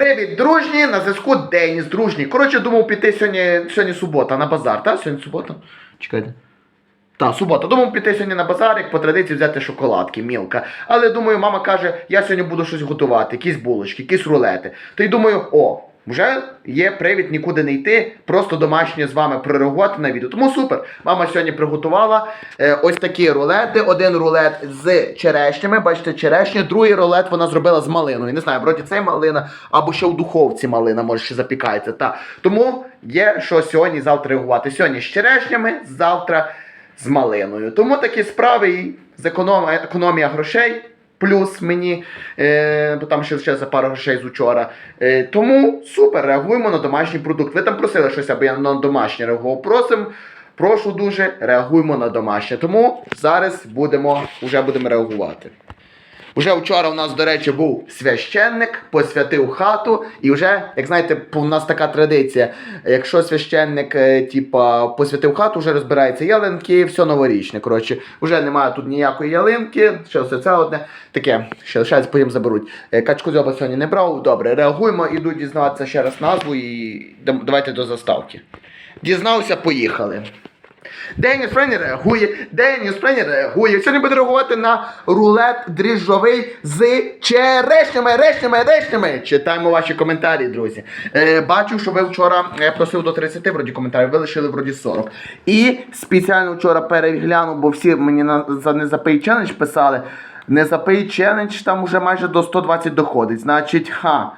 Привіт, дружні! На зв'язку Деніс, дружній. Коротше, думав піти сьогодні, сьогодні субота на базар, так? Сьогодні субота? Чекайте. Та, субота. Думав піти сьогодні на базар, як по традиції взяти шоколадки, мілка. Але думаю, мама каже, я сьогодні буду щось готувати, якісь булочки, якісь рулети. То й думаю, о, вже є привід нікуди не йти, просто домашнє з вами прореагувати на відео. Тому супер. Мама сьогодні приготувала е, ось такі рулети. Один рулет з черешнями, бачите, черешня, другий рулет вона зробила з малиною. Не знаю, вроді це малина, або ще в духовці малина, може ще запікається. Та. Тому є що сьогодні завтра реагувати. Сьогодні з черешнями, завтра з малиною. Тому такі справи і зекономія економія грошей. Плюс мені, е, бо там ще, ще за пару грошей з учора. Е, тому супер, реагуємо на домашній продукт. Ви там просили щось, аби я на домашнє реагував. Просим, прошу дуже, реагуємо на домашнє. Тому зараз будемо, вже будемо реагувати. Уже вчора у нас, до речі, був священник, посвятив хату, і вже, як знаєте, у нас така традиція. Якщо священник, е, типа, посвятив хату, вже розбирається ялинки, все новорічне. Коротше, вже немає тут ніякої ялинки, ще все це одне. Таке, ще лишається, потім заберуть. Е, Качку дзьоба сьогодні не брав. Добре, реагуємо, іду дізнаватися ще раз назву і давайте до заставки. Дізнався, поїхали. Деніс Френі реагує, Деніс Френі реагує. Сьогодні буде реагувати на рулет дріжджовий з черешнями, решнями, решнями. Читаємо ваші коментарі, друзі. Е, бачу, що ви вчора я просив до 30 вроді коментарів, ви лишили вроді 40. І спеціально вчора переглянув, бо всі мені на, за незапий челендж писали. Незапий челендж там вже майже до 120 доходить. Значить, ха.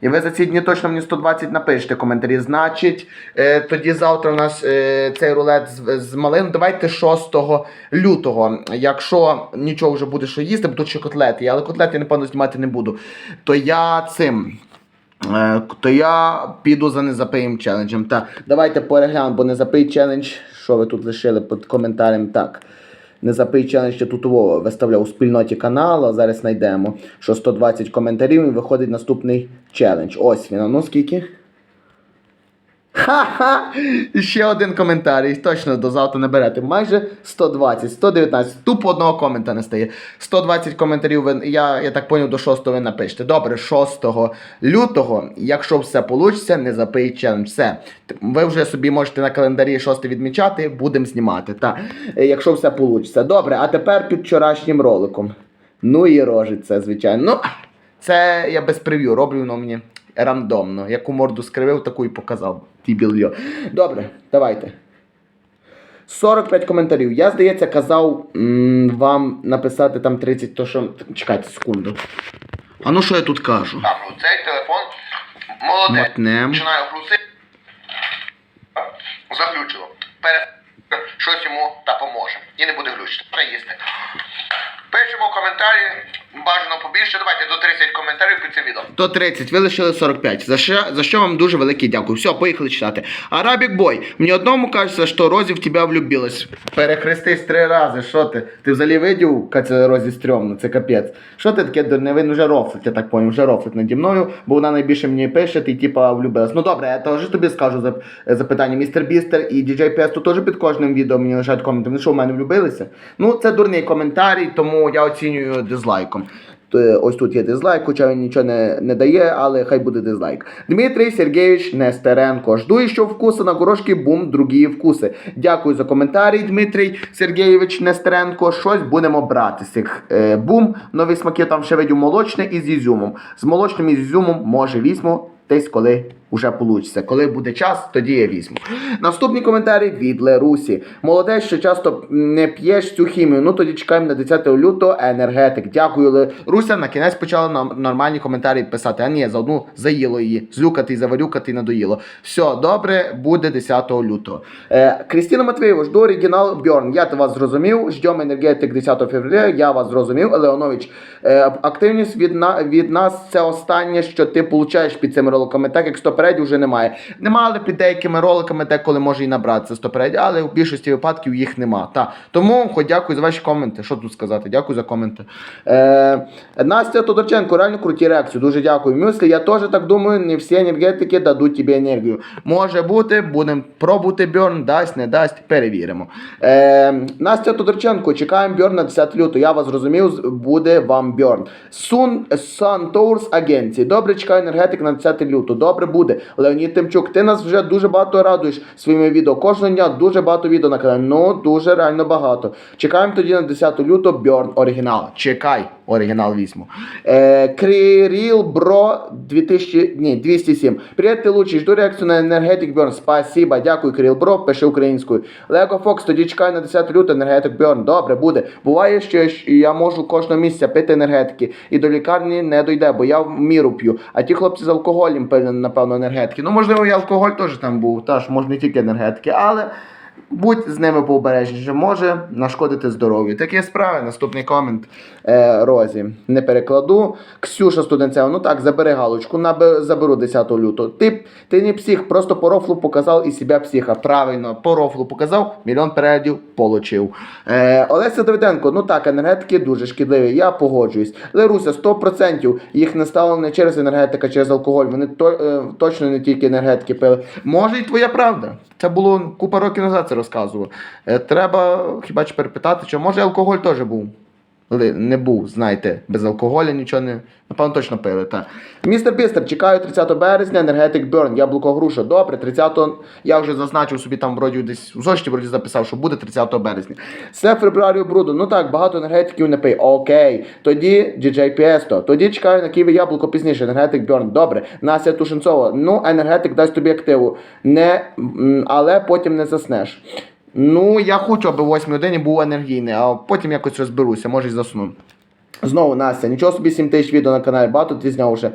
І ви за ці дні точно мені 120 напишете коментарі. Значить, е, тоді завтра у нас е, цей рулет з, з малин. Давайте 6 лютого. Якщо нічого вже буде що їсти, бо тут ще котлети, але котлети, напевно, знімати не буду. То я цим. Е, то я піду за незапиєм челенджем. Так, давайте переглянемо, бо незапий челендж, що ви тут лишили під коментарем. Так. Незапий челендж я тут виставляв у спільноті каналу. Зараз знайдемо, що 120 коментарів і виходить наступний челендж. Ось він. А Ну скільки? Ха-ха! Ще один коментарій. Точно до завтра наберете. Майже 120, 119. Тупо одного комента не стає. 120 коментарів ви, я, я так поняв, до 6 ви напишете. Добре, 6 лютого, якщо все вийде, не запий челендж. Все. Ви вже собі можете на календарі 6 відмічати, будемо знімати. Та. Якщо все вийде. Добре, а тепер під вчорашнім роликом. Ну і рожить це, звичайно. Ну, це я без прев'ю роблю, воно мені рандомно. Яку морду скривив, таку і показав. Тібільйо. Добре, давайте. 45 коментарів. Я, здається, казав м, вам написати там 30, то що. Чекайте секунду. А ну що я тут кажу? Так, ну цей телефон молодець. Мотнем. Починаю глусити. Заглючило. Пере... Щось йому та поможе. І не буде глючити. Приїсти. Пишемо коментарі. Бажано побільше. Давайте до 30 коментарів під цим відео. До 30, ви лишили 45. За що, за що вам дуже велике дякую. Все, поїхали читати. Арабік бой. Мені одному кажеться, що Розі в тебе влюбилась. Перехрестись три рази. Що ти? Ти взагалі видів, Катя Розі стрьомно, це капець. Що ти таке дурне? Він вже рофлить, я так поняв, вже рофлить наді мною, бо вона найбільше мені пише, ти типа влюбилась. Ну добре, я теж тобі скажу за запитання. Містер Бістер і DJ Песто теж під кожним відео мені лишають коменти. Вони що в мене влюбилися? Ну, це дурний коментарій, тому я оцінюю дизлайком. Е, Ось тут є дизлайк, хоча він нічого не, не дає, але хай буде дизлайк. Дмитрій Сергійович Нестеренко. Жду еще вкуси на горошки, бум, другі вкуси. Дякую за коментарі, Дмитрій Сергійович Нестеренко. Щось будемо брати з цих е, бум. Нові смаки там ще видю молочне і з ізюмом. З молочним і з ізюмом може візьму. Десь коли вже получиться. Коли буде час, тоді я візьму. Наступні коментарі від Лерусі. Молодець, що часто не п'єш цю хімію. Ну тоді чекаємо на 10 лютого енергетик. Дякую, Леруся. На кінець почала нам нормальні коментарі писати. А ні, за одну заїло її. Злюкати, заварюкати надоїло. Все, добре, буде 10 лютого. Е, Крістіна Матвієва, жду оригінал Бьорн. Я вас зрозумів. Ждемо енергетик 10 февраля. Я вас зрозумів. Леонович, е, активність від, на, від нас це останнє, що ти получаєш під цими роликами. Так як 100 стопередів вже немає. Нема, але під деякими роликами деколи може і набратися стопереді, але в більшості випадків їх нема. Та. Тому хоч дякую за ваші коменти. Що тут сказати? Дякую за коменти. Е, Настя Тодорченко, реально круті реакції. Дуже дякую. Мюслі, я теж так думаю, не всі енергетики дадуть тобі енергію. Може бути, будемо пробувати Бьорн, дасть, не дасть, перевіримо. Е, Настя Тодорченко, чекаємо Бьорн на 10 лютого. Я вас зрозумів, буде вам Бьорн. Сун Sun Tours Агенції. Добре, чекаю енергетик на 10 лютого. Добре буде. Леонід Тимчук, ти нас вже дуже багато радуєш своїми відео. Кожного дня дуже багато відео на каналі. Ну, дуже реально багато. Чекаємо тоді на 10 лютого Бьорн оригінал. Чекай, оригінал візьму. Е, Кріріл Бро 2000, ні, 207. Привіт, ти лучший. Жду реакцію на енергетик Бьорн. Спасибо, дякую, Кріл Бро. Пиши українською. Лего Фокс, тоді чекаю на 10 лютого енергетик Бьорн. Добре, буде. Буває, що я можу кожного місяця пити енергетики. І до лікарні не дойде, бо я в міру п'ю. А ті хлопці з алкоголем пили, напевно, енергетики. Ну, можливо, і алкоголь теж там був. Та ж, може, не тільки енергетики, але. Будь з ними пообережніше, може нашкодити здоров'ю. Такі справи. Наступний комент е, Розі. Не перекладу. Ксюша Студенцева, ну так, забери галочку, наби, заберу 10 лютого. Ти, ти не псих, просто по рофлу показав і себе психа. Правильно, по рофлу показав, мільйон переглядів получив. Е, Олеся Давиденко, ну так, енергетики дуже шкідливі, я погоджуюсь. Леруся, 100% їх не стало не через енергетика, а через алкоголь. Вони то, е, точно не тільки енергетики пили. Може, і твоя правда. Це було купа років назад це розказував. Е, треба хіба чи перепитати, чи може алкоголь теж був. Не був, знаєте, без алкоголя нічого не. Напевно, точно пили. Та. Містер Бістер, чекаю 30 березня, енергетик Берн, яблуко груша. Добре, 30-го. я вже зазначив собі там вроді десь у зошиті вроді записав, що буде 30 березня. Все фебрарію бруду. Ну так, багато енергетиків не пий. Окей. Тоді DJ Piesto. Тоді чекаю на Києві яблуко пізніше. Енергетик Берн. Добре. Настя Тушенцова. Ну, енергетик дасть тобі активу. Не, але потім не заснеш. Ну, я хочу, аби в 8 годині був енергійний, а потім якось розберуся, може й засну. Знову Настя, нічого собі 7 тисяч відео на каналі, багато ти зняв вже.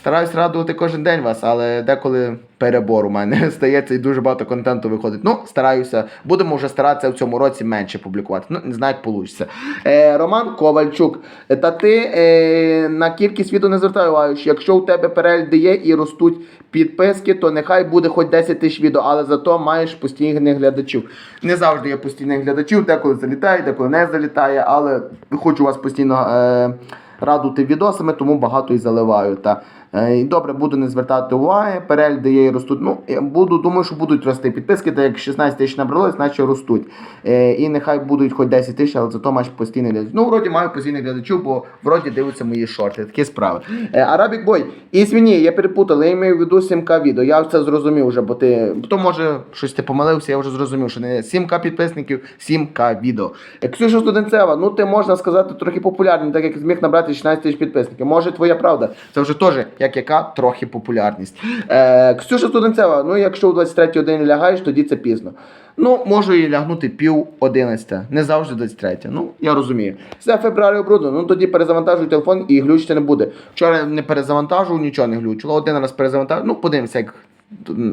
Стараюсь радувати кожен день вас, але деколи перебор у мене стається і дуже багато контенту виходить. Ну, стараюся, будемо вже старатися в цьому році менше публікувати. Ну, не знаю, як вийде. Е, Роман Ковальчук. Е, Та ти е, на кількість відео не що Якщо у тебе перегляди є і ростуть підписки, то нехай буде хоч 10 тисяч відео, але зато маєш постійних глядачів. Не завжди є постійних глядачів, деколи залітає, деколи не залітає, але хочу вас постійно. Е, радувати відосами, тому багато і заливаю. Та. Е, І добре, буду не звертати уваги, перегляди є і ростуть. Ну, я буду, думаю, що будуть рости підписки, так як 16 тисяч набралось, значить ростуть. Е, і нехай будуть хоч 10 тисяч, але зато маєш постійний глядач. Ну, вроді маю постійних глядачів, бо вроді дивляться мої шорти. Такі справи. Е, Арабік Бой, і ізвіні, я перепутала, я маю в виду 7К відео. Я це зрозумів вже, бо ти. То може щось ти помилився, я вже зрозумів, що не 7К підписників, 7К відео. Ксюша Студенцева, ну ти можна сказати трохи популярний, так як зміг набрати 16 тисяч підписників. Може, твоя правда. Це вже теж, як яка, трохи популярність. Е, Ксюша Студенцева, ну якщо у 23-й годині лягаєш, тоді це пізно. Ну, можу і лягнути пів одинадцята, не завжди 23. Ну, я розумію. Все фебрарі брудно, ну тоді перезавантажуй телефон і глючити не буде. Вчора не перезавантажував, нічого не глючило. Один раз перезавантажував, ну подивимося, як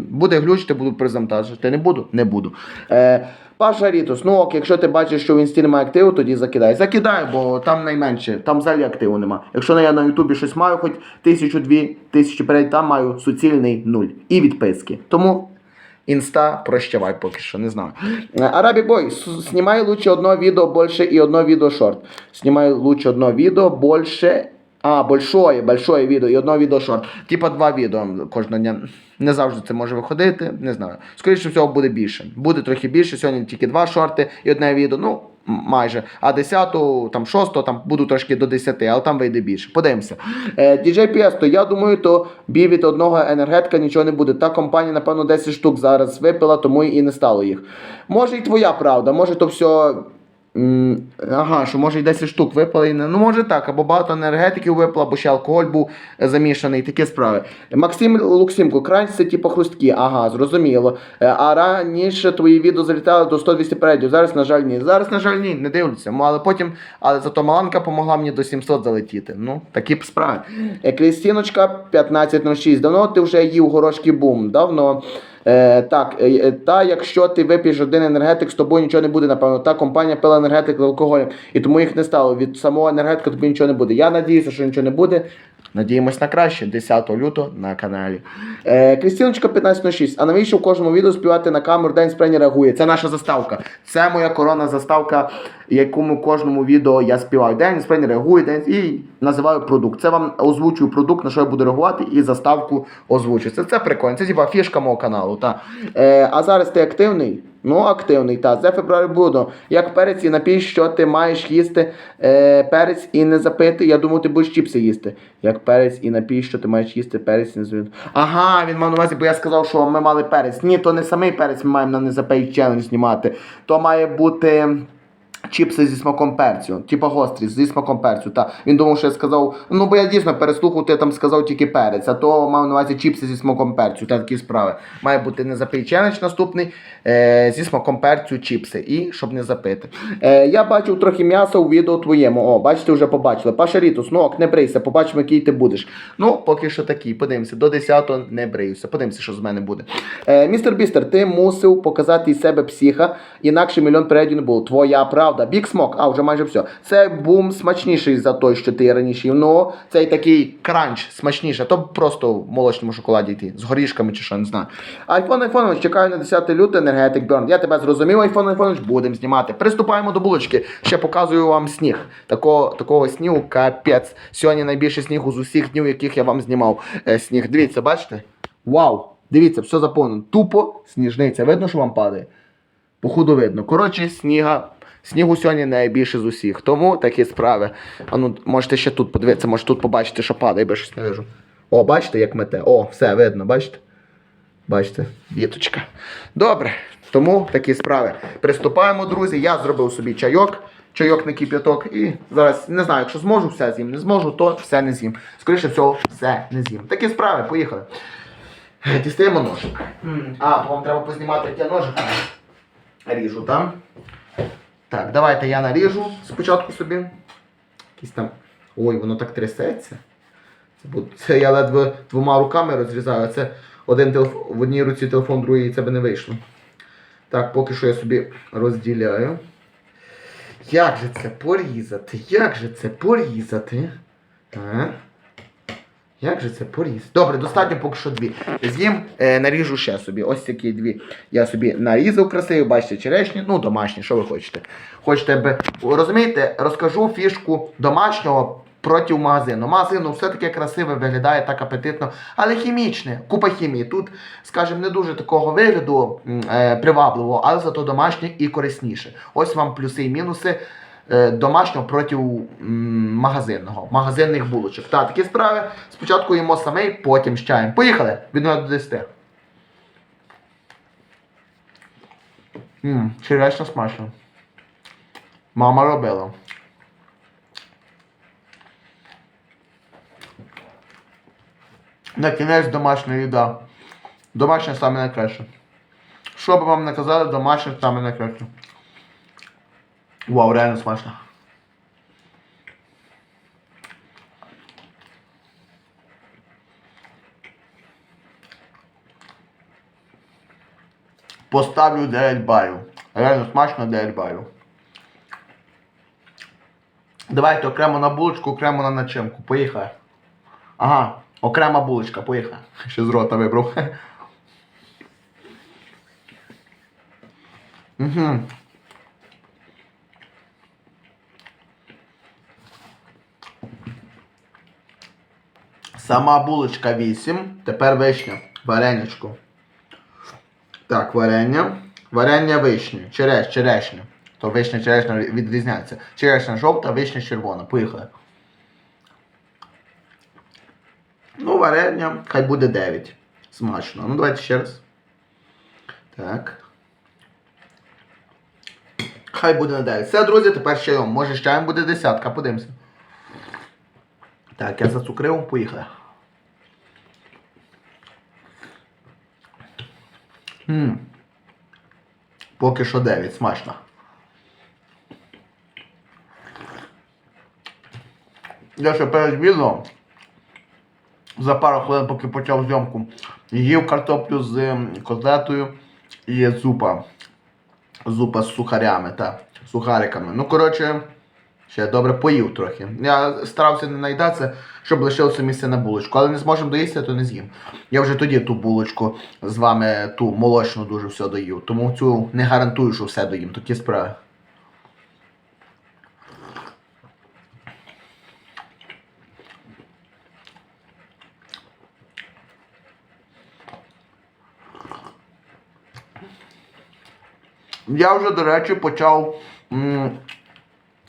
буде глючити, буду перезавантажувати. Не буду? Не буду. Е, Паша Рітус, ну ок, якщо ти бачиш, що в інсті немає активу, тоді закидай. Закидай, бо там найменше, там взагалі активу нема. Якщо я на Ютубі щось маю, хоч тисячу дві тисячі перед, там маю суцільний нуль. І відписки. Тому Інста, прощавай поки що, не знаю. Арабік Бой, с- снимай лучше одно відео больше і одно відео шорт. Снимай лучше одно відео больше. А, большое, большое відео і одно відео шорт. Типа два відео кожного дня. Не завжди це може виходити, не знаю. Скоріше всього буде більше. Буде трохи більше. Сьогодні тільки два шорти і одне відео. Ну, майже. А 10, там 6, там буду трошки до 10, але там вийде більше. Подивимося. Е, DJ Piesto, я думаю, то бій від одного енергетика нічого не буде. Та компанія, напевно, 10 штук зараз випила, тому і не стало їх. Може і твоя правда, може то все. Ага, що може і 10 штук випали. Ну, може так, або багато енергетиків випало, або ще алкоголь був е, замішаний, такі справи. Максим Луксимко, крань це типу хрусткі. Ага, зрозуміло. Е, А раніше твої відео залітали до 100-200 передів. Зараз, на жаль, ні. Зараз, на жаль, ні, не дивлюся. Але потім, але зато Маланка допомогла мені до 700 залетіти. Ну, такі справи. Е, Крістіночка 1506. Давно ти вже їв горошки бум. Давно. Е, так, е, е, та якщо ти вип'єш один енергетик, з тобою нічого не буде, напевно. Та компанія пила енергетик з алкоголем, і тому їх не стало. Від самого енергетика тобі нічого не буде. Я надіюся, що нічого не буде. Надіємось на краще 10 лютого на каналі. Е, Крістіночка 1506. А навіщо в кожному відео співати на камеру День Спрені реагує? Це наша заставка. Це моя коронна заставка, якому в кожному відео я співаю. День Спрені реагує, день і називаю продукт. Це вам озвучую продукт, на що я буду реагувати, і заставку озвучую. Це, це прикольно. Це типа фішка мого каналу. Та. Е, а зараз ти активний? Ну, активний, та. за февраль буду. Як перець і напій, що ти маєш їсти е, перець і не запити. Я думаю, ти будеш чіпси їсти. Як перець і напій, що ти маєш їсти перець і не запити. Ага, він мав на увазі, бо я сказав, що ми мали перець. Ні, то не самий перець ми маємо на не запий челендж знімати. То має бути. Чіпси зі смаком перцю, типа гострі, зі смаком перцю. Та він думав, що я сказав. Ну бо я дійсно переслухав, ти там сказав тільки перець, а то мав на увазі чіпси зі смаком перцю. Та такі справи. Має бути не запий челендж наступний е, зі смаком перцю чіпси. І щоб не запити. Е, я бачив трохи м'яса у відео твоєму. О, бачите, вже побачили. Пашарітус, ну ок, не брийся, побачимо, який ти будеш. Ну, поки що такий. Подивимося, до 10-го не бриюся. Подивимося, що з мене буде. Е, містер Бістер, ти мусив показати із себе психа, інакше мільйон передів не було. Твоя правда. Бік смок, а вже майже все. Це бум смачніший за той, що ти раніше. Ну, цей такий кранч смачніше, то просто в молочному шоколаді йти. З горішками чи що, не знаю. Айфон Айфонович, чекаю на 10 лютого енергетик Берн. Я тебе зрозумів, Айфон Айфонович, будемо знімати. Приступаємо до булочки. Ще показую вам сніг. Такого, такого снігу капець. Сьогодні найбільше снігу з усіх днів, яких я вам знімав е, сніг. Дивіться, бачите? Вау! Дивіться, все заповнено. Тупо сніжниця. Видно, що вам падає? Походу видно. Коротше, сніга. Снігу сьогодні найбільше з усіх. Тому такі справи. А ну, можете ще тут подивитися, може тут побачити, що падає, бо я щось не вижу. О, бачите, як мете. О, все видно, бачите? Бачите, віточка. Добре, тому такі справи. Приступаємо, друзі. Я зробив собі чайок, чайок на кип'яток. І зараз не знаю, якщо зможу, все з'їм. Не зможу, то все не з'їм. Скоріше всього, все не з'їм. Такі справи, поїхали. Дістаємо ножик. А, вам треба познімати ті ножики. Ріжу там. Так, давайте я наріжу спочатку собі. Якісь там. Ой, воно так трясеться. Це, це я ледве двома руками розрізаю, це один телефон, в одній руці телефон, в другій це би не вийшло. Так, поки що я собі розділяю. Як же це порізати? Як же це порізати? Так. Як же це порізати? Добре, достатньо поки що дві. З'їм, е, наріжу ще собі. Ось такі дві. Я собі нарізав красиво, бачите, черешні, ну домашні, що ви хочете. Хочете би. Розумієте, розкажу фішку домашнього проти магазину. Магазину все таки красиве виглядає так апетитно, але хімічне, купа хімії. Тут, скажімо, не дуже такого вигляду е, привабливого, але зато домашнє і корисніше. Ось вам плюси і мінуси домашнього проти магазинного, магазинних булочок. Та такі справи. Спочатку їмо самий, потім з чаєм. Поїхали! Від 0 до 10. Ммм, черечно смачно. Мама робила. На кінець домашня їда. Домашня саме найкраще. Що би вам не казали, домашня саме найкраще. Вау, реально смачно. Поставлю 9 балів. Реально смачно 9 балів. Давайте окремо на булочку, окремо на начинку. Поїхали. Ага, окрема булочка, поїхали. Ще з рота вибрав. Угу. Сама булочка 8. Тепер вишня. Вареничку. Так, варення. Варення вишні. Череш, черешня. То вишня, черешня відрізняється. Черешня жовта, вишня червона. Поїхали. Ну, варення, хай буде 9. Смачно. Ну, давайте ще раз. Так. Хай буде на 9. Все, друзі, тепер ще йом. Може, чаєм буде десятка, подивимося. Так, я за зацукрив, поїхали. Ммм. Поки що 9, смачно. Я ще перед відео за пару хвилин, поки почав зйомку, їв картоплю з котлетою і зупа. Зупа з сухарями, та, сухариками. Ну, коротше, Ще добре поїв трохи. Я старався не наїдатися, щоб лишилося місце на булочку. Але не зможемо доїсти, то не з'їм. Я вже тоді ту булочку з вами, ту молочну дуже все доїв. Тому цю не гарантую, що все доїм. Такі справи. Я вже, до речі, почав м,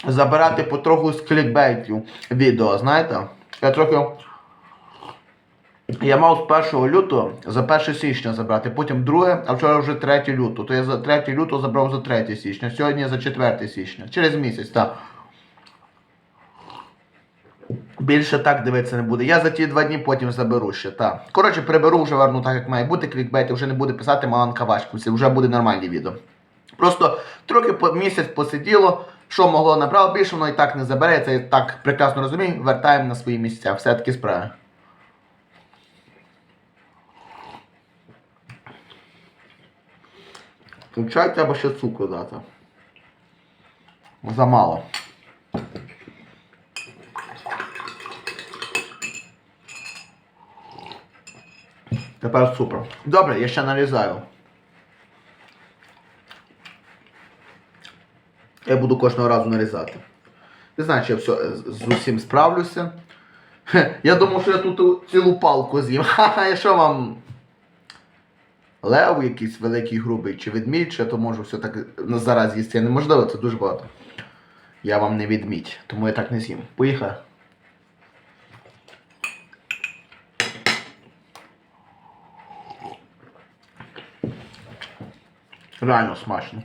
забирати потроху з клікбейтів відео, знаєте? Я трохи. Я мав з 1 лютого за 1 січня забрати, потім 2, а вчора вже 3 лютого. То я за 3 лютого забрав за 3 січня, сьогодні за 4 січня. Через місяць, так. Більше так дивитися не буде. Я за ті два дні потім заберу ще, так. Коротше, приберу вже верну так, як має бути клікбейт, вже не буде писати Маланка Вашківці, вже буде нормальні відео. Просто трохи по місяць посиділо, що могло набрало, більше воно і так не забереться, і так прекрасно розумію, вертаємо на свої місця. Все таки справи. У чай треба ще цукру дати. Замало. Тепер супер. Добре, я ще нарізаю. Я буду кожного разу нарізати. Не знаю, чи я все з усім справлюся. Я думав, що я тут цілу палку з'їм. Ха-ха, я що вам? Лев якийсь великий грубий чи ведмідь, чи я то можу все так на зараз їсти. Неможливо, це дуже багато. Я вам не відмідь, тому я так не з'їм. Поїхали. Реально смачно.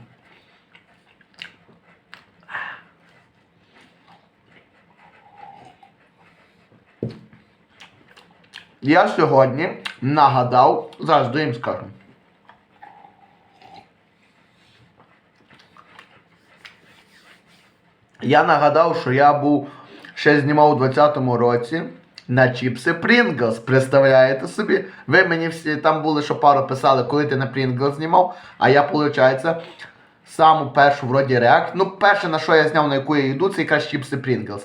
Я сьогодні нагадав, зараз доїм скажу. Я нагадав, що я був ще знімав у 20-му році на чіпси Pringles. Представляєте собі? Ви мені всі там були, що пару писали, коли ти на Pringles знімав, а я, виходить, саму першу вроді реакцію. Ну, перше, на що я зняв, на яку я йду, це якраз чіпси Pringles.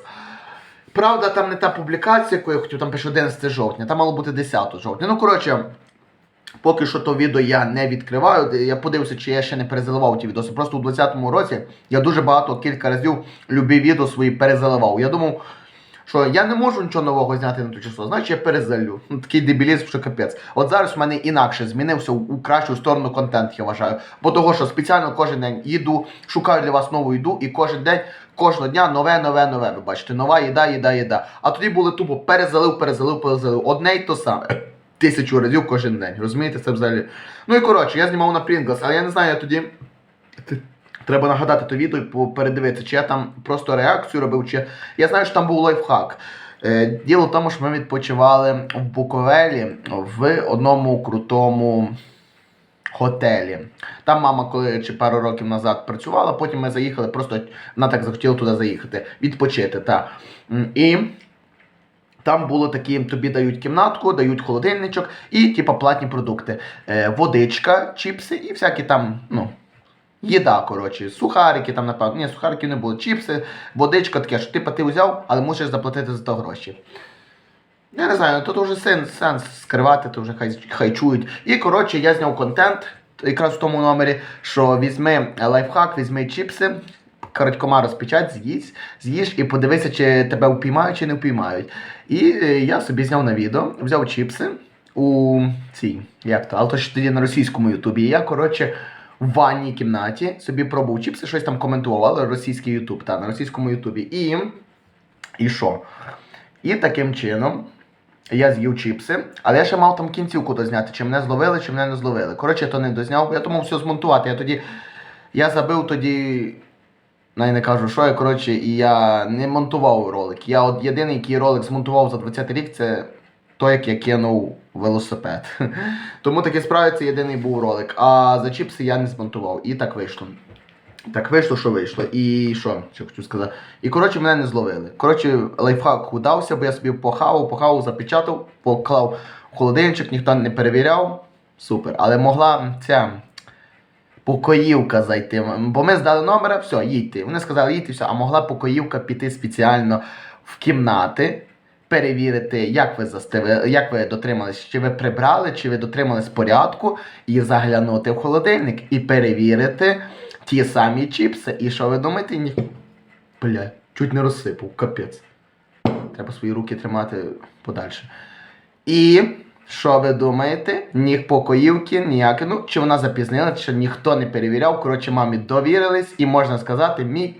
Правда, там не та публікація, яку я хотів, там пише 11 жовтня, там мало бути 10 жовтня. Ну, коротше, поки що то відео я не відкриваю. Я подивився, чи я ще не перезаливав ті відоси. Просто у 20-му році я дуже багато, кілька разів любі відео свої перезаливав. Я думав, що я не можу нічого нового зняти на то число, значить я перезалю. Ну, такий дебілізм, що капець. От зараз в мене інакше змінився у кращу сторону контент, я вважаю. Бо того, що спеціально кожен день їду, шукаю для вас нову їду, і кожен день, кожного дня нове, нове, нове. Ви бачите, нова їда, їда, їда. А тоді були тупо перезалив, перезалив, перезалив. Одне й то саме. Тисячу разів кожен день. Розумієте, це взагалі. Ну і коротше, я знімав на Pringles, але я не знаю, я тоді. Треба нагадати то відео і передивитися, чи я там просто реакцію робив, чи. Я знаю, що там був лайфхак. Е, Діло в тому, що ми відпочивали в Буковелі в одному крутому готелі. Там мама, коли чи пару років назад працювала, потім ми заїхали, просто вона так захотіла туди заїхати, відпочити. Та. І там було такі, тобі дають кімнатку, дають холодильничок і типа платні продукти. Е, водичка, чіпси і всякі там, ну. Їда, коротше, сухарики там, напевно. Ні, сухариків не було. Чіпси, водичка таке, що типа ти взяв, але мусиш заплатити за то гроші. Я не знаю, тут вже сенс, сенс скривати, то вже хай, хай чують. І коротше, я зняв контент якраз в тому номері, що візьми лайфхак, візьми чіпси, коротькома розпечать, з'їсть, з'їж і подивися, чи тебе впіймають, чи не впіймають. І е, я собі зняв на відео, взяв чіпси у цій, як то, але то ж тоді на російському ютубі. І я, коротше, в ванній кімнаті собі пробував чіпси, щось там коментував, російський ютуб, та, на російському ютубі. І. І що? І таким чином я з'їв чіпси, але я ще мав там кінцівку дозняти, чи мене зловили, чи мене не зловили. Коротше, я то не дозняв, я тому все змонтувати. Я тоді. Я забив тоді. Навіть не кажу, що я, коротше, і я не монтував ролик. Я от єдиний, який ролик змонтував за 20 рік, це той, як я кинув велосипед. Тому такі справи це єдиний був ролик. А за чіпси я не змонтував. І так вийшло. Так вийшло, що вийшло. І що, що хочу сказати. І коротше мене не зловили. Коротше, лайфхак удався, бо я собі похавав, похавав, запечатав, поклав в холодильничок, ніхто не перевіряв. Супер. Але могла ця покоївка зайти. Бо ми здали номера, все, їдьте. Вони сказали, їдьте, все, а могла покоївка піти спеціально в кімнати. Перевірити, як ви застили, як ви дотримались, чи ви прибрали, чи ви дотримались порядку, і заглянути в холодильник і перевірити ті самі чіпси. І що ви думаєте? Ні. Бля, чуть не розсипав, капець. Треба свої руки тримати подальше. І що ви думаєте? Ні покоївки, ніякі. Ну, чи вона запізнила, чи ніхто не перевіряв. Коротше, мамі довірились, і можна сказати, мій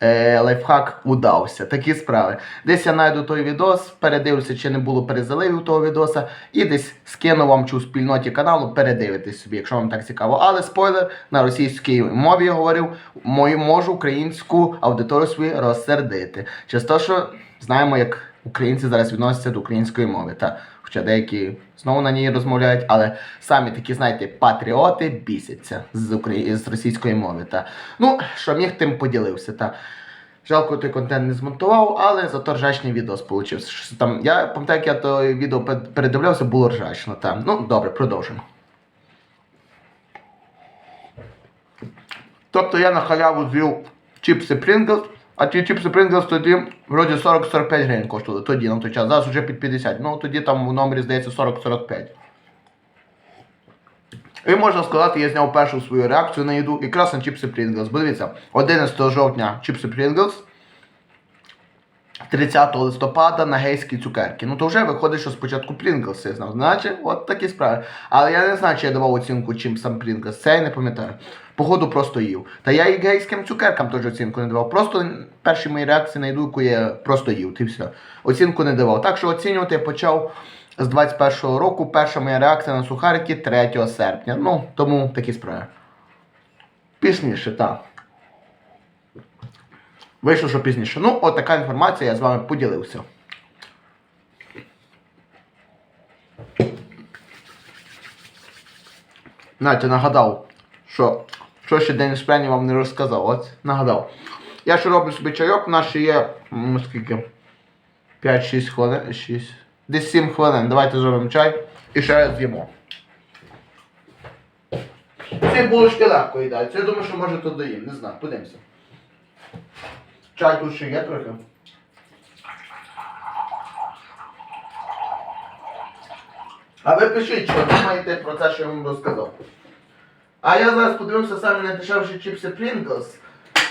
е, лайфхак удався. Такі справи. Десь я знайду той відос, передивлюся, чи не було перезаливів того відоса, і десь скину вам чи у спільноті каналу, передивитесь собі, якщо вам так цікаво. Але спойлер, на російській мові я говорив, можу українську аудиторію свою розсердити. Через те, що знаємо, як українці зараз відносяться до української мови. Та, хоча деякі знову на ній розмовляють, але самі такі, знаєте, патріоти бісяться з, украї... з російської мови. Та. Ну, що міг, тим поділився. Та. Жалко, той контент не змонтував, але зато ржачний відос получився. Там, я пам'ятаю, як я то відео передивлявся, було ржачно. Та. Ну, добре, продовжимо. Тобто я на халяву з'їв чіпси Pringles, а ті чіпси Pringles тоді вроді 40-45 гривень коштували тоді на той час. Зараз вже під 50. Ну тоді там в номері здається 40-45. І можна сказати, я зняв першу свою реакцію на їду якраз на чіпси Pringles. Бо дивіться, 11 жовтня чіпси Pringles, 30 листопада на гейські цукерки. Ну то вже виходить, що спочатку Pringles я знав. Значить, от такі справи. Але я не знаю, чи я давав оцінку чіпсам Pringles. Це я не пам'ятаю. Походу просто їв. Та я і гейським цукеркам теж оцінку не давав. Просто перші мої реакції на їду, яку я просто їв. Ти все. Оцінку не давав. Так що оцінювати я почав з 21-го року. Перша моя реакція на сухарики 3 серпня. Ну, тому такі справи. Пізніше, так. Вийшло, що пізніше. Ну, от така інформація, я з вами поділився. Знаєте, нагадав, що, що ще Деніс Пенні вам не розказав. От нагадав. Я ще роблю собі чайок, в нас ще є. м, скільки? 5-6 хвилин. 6. Десь 7 хвилин. Давайте зробимо чай і ще раз з'їмо. Ці булочки легко їдаються. Я думаю, що може тут доїм. Не знаю, подивимося. Чай тут ще є трохи. А ви пишіть, що думаєте про те, що я вам розказав. А я зараз подивився самі найдешевші чіпси Pringles.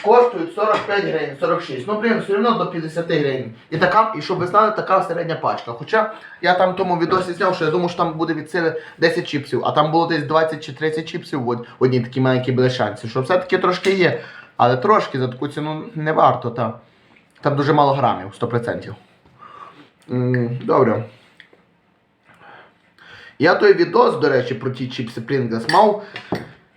Коштують 45 гривень, 46. Ну, блін, все одно до 50 гривень. І така, і щоб ви знали, така середня пачка. Хоча я там в тому відосі зняв, що я думав, що там буде від сили 10 чіпсів, а там було десь 20 чи 30 чіпсів в од- одній такі маленькі були шанси. Що все-таки трошки є. Але трошки за таку ціну не варто, та. Там дуже мало грамів, 100%. Добре. Я той відос, до речі, про ті чіпси Pringles мав,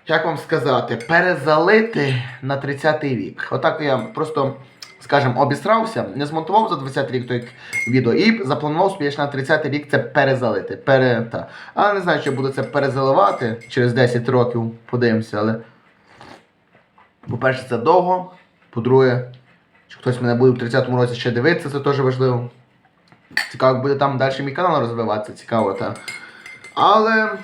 як вам сказати, перезалити на 30-й рік. Отак я просто, скажімо, обісрався, не змонтував за 20-й рік той відео і запланував собі на 30-й рік це перезалити. Пере, та. Але не знаю, чи буду це перезаливати через 10 років, подивимося, але. По-перше, це довго. По-друге, чи хтось мене буде в 30-му році ще дивитися, це теж важливо. Цікаво, як буде там далі мій канал розвиватися, цікаво, та. Але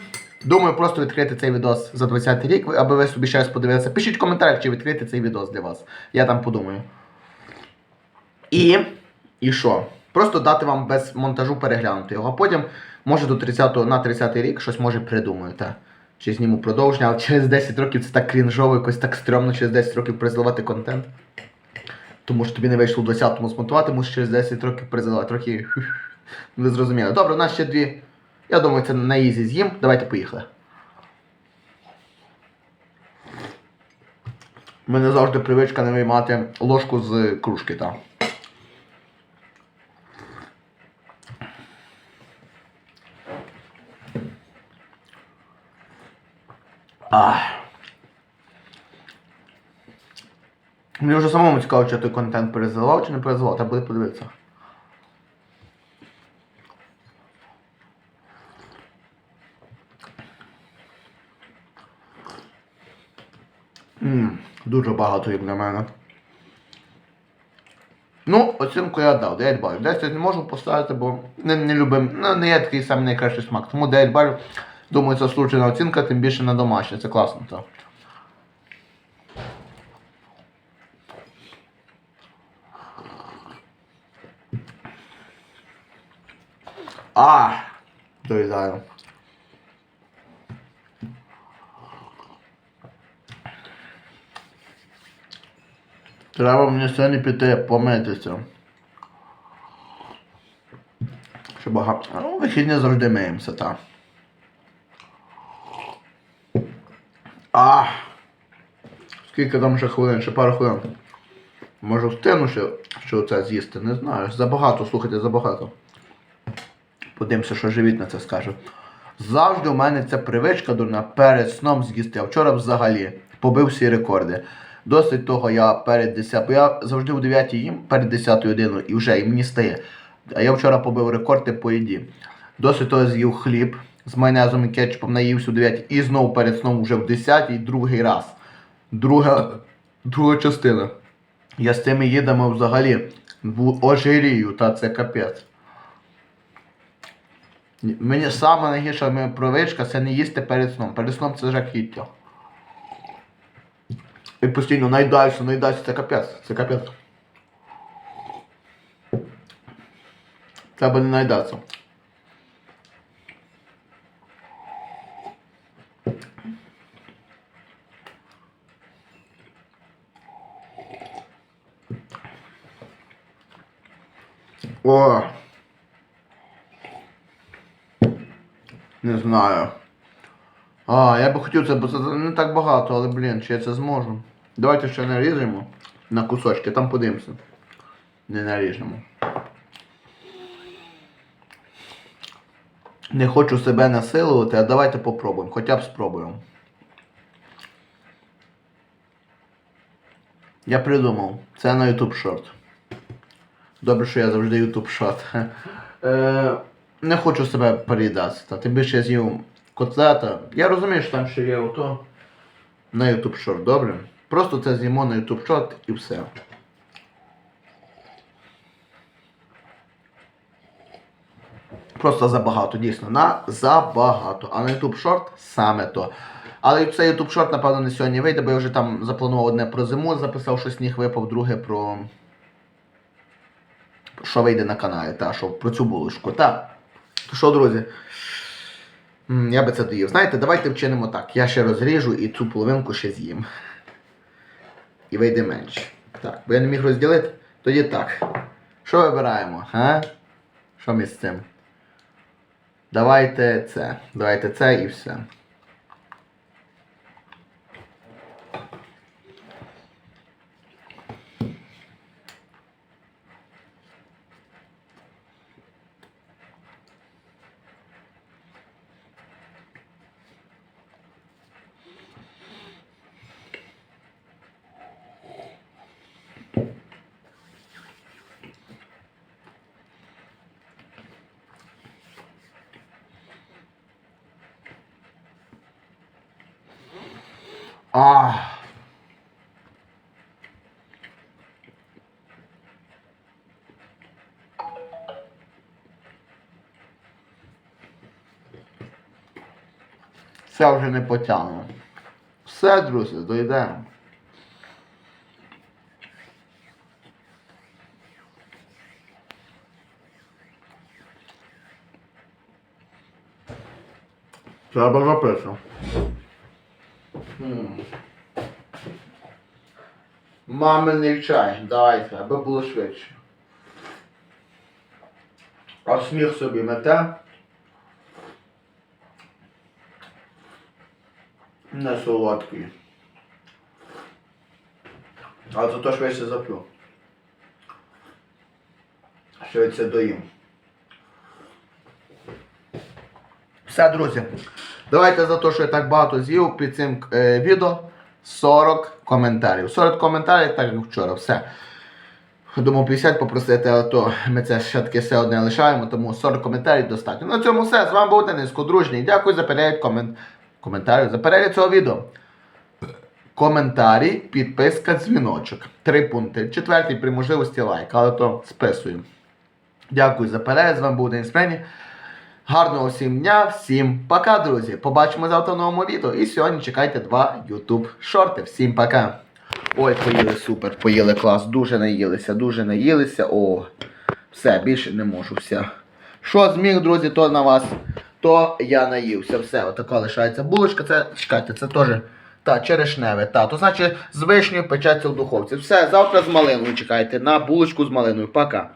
думаю, просто відкрити цей відос за 20-й рік, аби ви собі ще раз подивилися. Пишіть в коментарях, чи відкрити цей відос для вас. Я там подумаю. І. І що? Просто дати вам без монтажу переглянути його. А потім, може, до 30 на 30 рік щось може придумаю. Та. Чи зніму продовження, але через 10 років це так крінжово, якось так стрьомно через 10 років призливати контент. Тому що тобі не вийшло в 20-му змонтувати, мусиш через 10 років призивати. Трохи. Ви зрозуміли. Добре, у нас ще дві. Я думаю, це на ізі з'їм. Давайте поїхали. У мене завжди привичка не виймати ложку з кружки, так. Ах. Мені вже самому цікаво, чи я той контент перезаливав чи не перезаливав, треба буде подивитися. Ммм, дуже багато як для мене. Ну, оцінку я дав, 9 балів. 10 не можу поставити, бо не, не любим, ну, не є такий самий найкращий смак. Тому 9 балів, Думаю, це служена оцінка, тим більше на домашнє. Це класно. так. А! Доїдаю. Треба мені сьогодні піти помитися. Щоб багато... Ну, вихідні завжди миємося, так. А! Скільки там ще хвилин, ще пару хвилин. Може встигну ще, що це з'їсти, не знаю. Забагато, слухайте, забагато. Подивимося, що живіт на це скаже. Завжди у мене ця привичка дурна перед сном з'їсти. А вчора взагалі побив всі рекорди. Досить того, я перед 10, бо я завжди у 9 їм перед 10 годиною і вже і мені стає. А я вчора побив рекорди по їді. Досить того з'їв хліб з майонезом і кетчупом наївся у 9 і знову перед сном вже в 10 другий раз. Друга, друга частина. Я з цими їдами взагалі в ожирію, та це капець. Мені саме найгірша моя привичка це не їсти перед сном. Перед сном це жахіття. І постійно найдальше, найдальше, це капець, це капець. Треба не найдатися. О. Не знаю. А, я би хотів це, бо це не так багато, але блін, чи я це зможу. Давайте ще наріжемо на кусочки, там подивимося. Не наріжемо. Не хочу себе насилувати, а давайте попробуємо. Хоча б спробуємо. Я придумав. Це на YouTube Short. Добре, що я завжди YouTube Short. Е, не хочу себе переїдати. Тим більше я з'їв котлета. Я розумію, що там ще є ото на YouTube Short, добре? Просто це з'їмо на YouTube Short і все. Просто забагато, дійсно. На забагато. А на YouTube Short саме то. Але цей YouTube Short, напевно, не сьогодні вийде, бо я вже там запланував одне про зиму, записав, що сніг випав, друге про. Що вийде на каналі, та, що про цю булочку. Та. То що, друзі? Я би це доїв. Знаєте, давайте вчинимо так. Я ще розріжу і цю половинку ще з'їм. І вийде менше. Так, бо я не міг розділити. Тоді так. Що вибираємо? Га? Що ми з цим? Давайте це. Давайте це і все. А. Це вже не потягну. Все, друзі, дойдемо. Треба записати. Маминий чай, давайте, аби було швидше. А сміх собі мете. Не солодкий. Але зато швидше зап'ю. Швидше доїм. Все, друзі. Давайте за те, що я так багато з'їв під цим е, відео 40 коментарів. 40 коментарів, так як вчора. Все. Думав 50 попросити, але то ми це ще таки все одне лишаємо, тому 40 коментарів достатньо. На цьому все. З вами був Денис Кудружній. Дякую за перегляд комент... коментарів, за перегляд цього відео. Коментарі, підписка, дзвіночок. Три пункти. Четвертий при можливості лайк, але то списую. Дякую за перегляд. З вами був Денис Прені. Гарного всім дня, всім пока, друзі. Побачимо завтра в новому відео. І сьогодні чекайте два YouTube шорти. Всім пока. Ой, поїли супер, поїли клас. Дуже наїлися, дуже наїлися. О, все, більше не можу. Все. Що зміг, друзі, то на вас, то я наївся. Все, отака лишається булочка. Це, чекайте, це теж. Та, черешневе, та, то значить з вишнею печеться в духовці. Все, завтра з малиною чекайте на булочку з малиною. Пока.